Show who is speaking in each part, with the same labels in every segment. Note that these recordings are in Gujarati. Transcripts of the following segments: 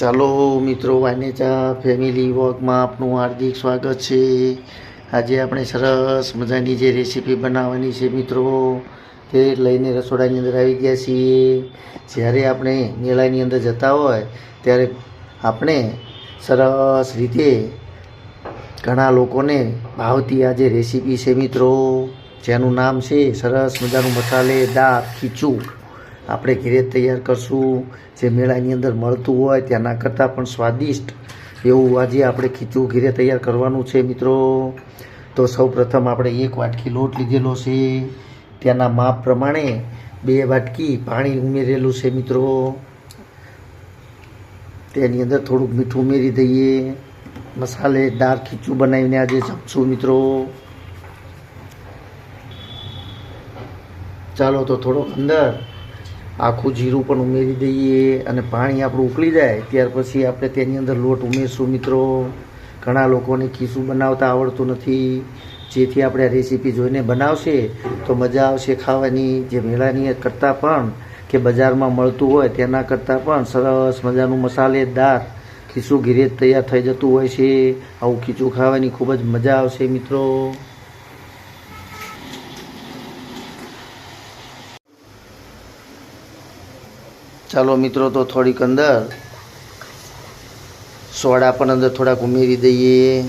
Speaker 1: ચાલો મિત્રો વાનેચા ફેમિલી વોકમાં આપનું હાર્દિક સ્વાગત છે. આજે આપણે સરસ મજાની જે રેસીપી બનાવવાની છે મિત્રો, તે લઈને રસોડાની અંદર આવી ગયા છીએ. જ્યારે આપણે મેળાની અંદર જતા હોય, ત્યારે આપણે સરસ રીતે ઘણા લોકોને ભાવતી આ જે રેસીપી છે મિત્રો, જેનું નામ છે સરસ મજાનું મસાલેદાર ખીચું. આપણે ઘરે તૈયાર કરશું. જે મેળાની અંદર મળતું હોય ત્યાંના કરતાં પણ સ્વાદિષ્ટ એવું આજે આપણે ખીચું ઘરે તૈયાર કરવાનું છે મિત્રો. તો સૌ પ્રથમ આપણે એક વાટકી લોટ લીધેલો છે. ત્યાંના માપ પ્રમાણે બે વાટકી પાણી ઉમેરેલું છે મિત્રો. તેની અંદર થોડુંક મીઠું ઉમેરી દઈએ. મસાલેદાર ખીચું બનાવીને આજે જમશું મિત્રો. ચાલો તો થોડોક અંદર આખું જીરું પણ ઉમેરી દઈએ અને પાણી આપણું ઉકળી જાય, ત્યાર પછી આપણે તેની અંદર લોટ ઉમેરશું મિત્રો. ઘણા લોકોને ખીસું બનાવતા આવડતું નથી. જેથી આપણે આ રેસીપી જોઈને બનાવશે તો મજા આવશે ખાવાની. જે મેળાની કરતાં પણ કે બજારમાં મળતું હોય તેના કરતાં પણ સરસ મજાનું મસાલેદાર ખીસું ઘીરે તૈયાર થઈ જતું હોય છે. આવું ખીચું ખાવાની ખૂબ જ મજા આવશે મિત્રો. ચાલો મિત્રો, તો થોડીક અંદર સોડા પણ અંદર થોડાક ઉમેરી દઈએ.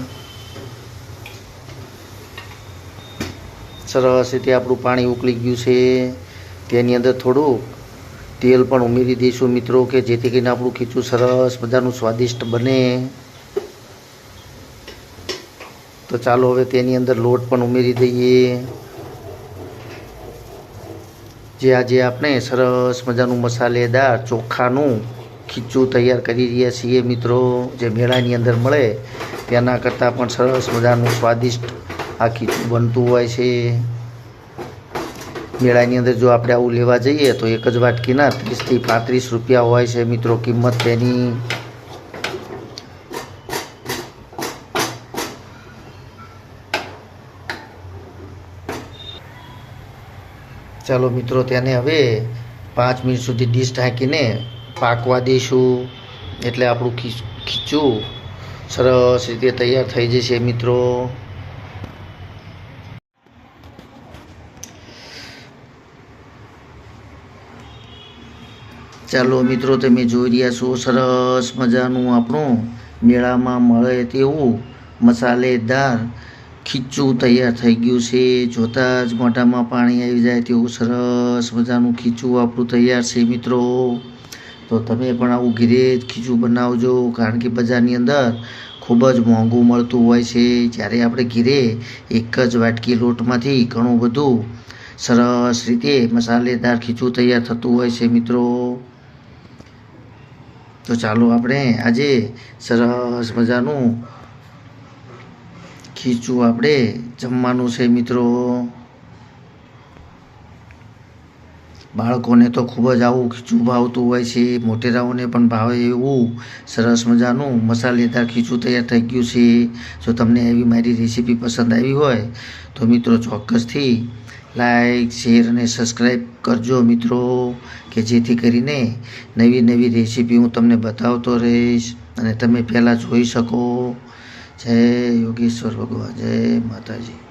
Speaker 1: સરસ રીતે આપણું પાણી ઉકળી ગયું છે. તેની અંદર થોડુંક તેલ પણ ઉમેરી દઈશું મિત્રો, કે જેથી કરીને આપણું ખીચું સરસ બધાનું સ્વાદિષ્ટ બને. તો ચાલો હવે તેની અંદર લોટ પણ ઉમેરી દઈએ. જે આજે આપણે સરસ મજાનું મસાલેદાર ચોખાનું ખીચું તૈયાર કરી રહ્યા છીએ મિત્રો. જે મેળાની અંદર મળે, તેના કરતાં પણ સરસ મજાનું સ્વાદિષ્ટ આ ખીચું બનતું હોય છે. મેળાની અંદર જો આપણે આવું લેવા જઈએ તો એક જ વાટકીના ત્રીસથી પાંત્રીસ રૂપિયા હોય છે મિત્રો કિંમત તેની. ચાલો મિત્રો, તેને હવે પાંચ મિનિટ સુધી ડીશ ઢાંકીને પાકવા દઈશું. એટલે આપણું ખીચું સરસ રીતે તૈયાર થઈ જશે મિત્રો. ચાલો મિત્રો, તમે જોઈ રહ્યા છો, સરસ મજાનું આપણું મેળામાં મળે તેવું મસાલેદાર ખીચું તૈયાર થઈ ગયું છે. જોતાં જ મોઢામાં પાણી આવી જાય તેવું સરસ મજાનું ખીચું આપણું તૈયાર છે મિત્રો. તો તમે પણ આવું ઘીરે જ ખીચું બનાવજો, કારણ કે બજારની અંદર ખૂબ જ મોંઘું મળતું હોય છે. જ્યારે આપણે ઘીરે એક જ વાટકી લોટમાંથી ઘણું બધું સરસ રીતે મસાલેદાર ખીચું તૈયાર થતું હોય છે મિત્રો. તો ચાલો આપણે આજે સરસ મજાનું ખીચું આપણે, જમવાનું છે મિત્રો. બાળકોને તો ખૂબ જ આવું ખીચું ભાવતું હોય છે, મોટેરાઓને પણ ભાવે એવું, સરસ મજાનું મસાલેદાર ખીચું તૈયાર થઈ ગયું છે. જો તમને એવી મારી રેસીપી પસંદ આવી હોય, તો મિત્રો ચોક્કસથી લાઈક, શેર અને સબસ્ક્રાઈબ કરજો મિત્રો, કે જેથી કરીને નવી નવી રેસીપી હું તમને બતાવતો રહીશ અને તમે પહેલાં જોઈ શકો. જય યોગેશ્વર ભગવાન જય માતાજી